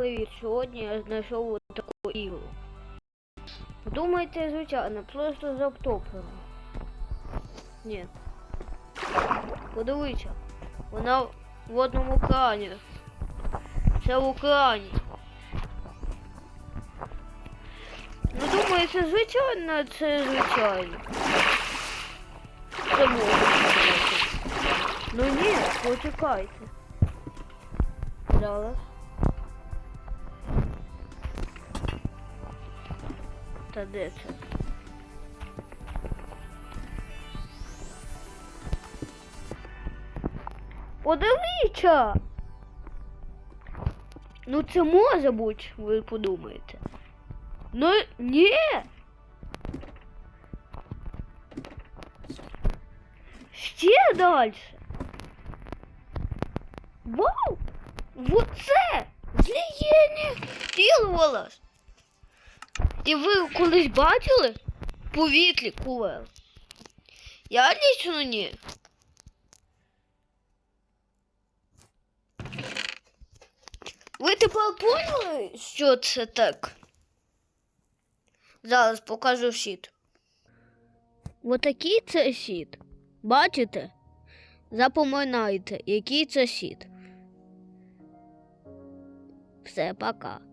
привіт! Сьогодні я знайшов таку ігру. Думаєте, звичайно, просто завтоплено. Ні. Подивіться. Вона в одному крані. Це в екрані. Ну думаю, це звичайно, це звичайно. Це можна сказати. Ну ні, почекайте. Зараз. Та де це? Подивіться! Ну це може бути, ви подумаєте. Ну ні. Ще далі. Вау! Вот це! Злієння тілувалось. І ви колись бачили? В Повітрі кулер. Я лічно ні. Ви тепер поняли, що це так? Зараз покажу щит. Отакий це щит. Бачите? Запоминайте, який це щит. Все, пока.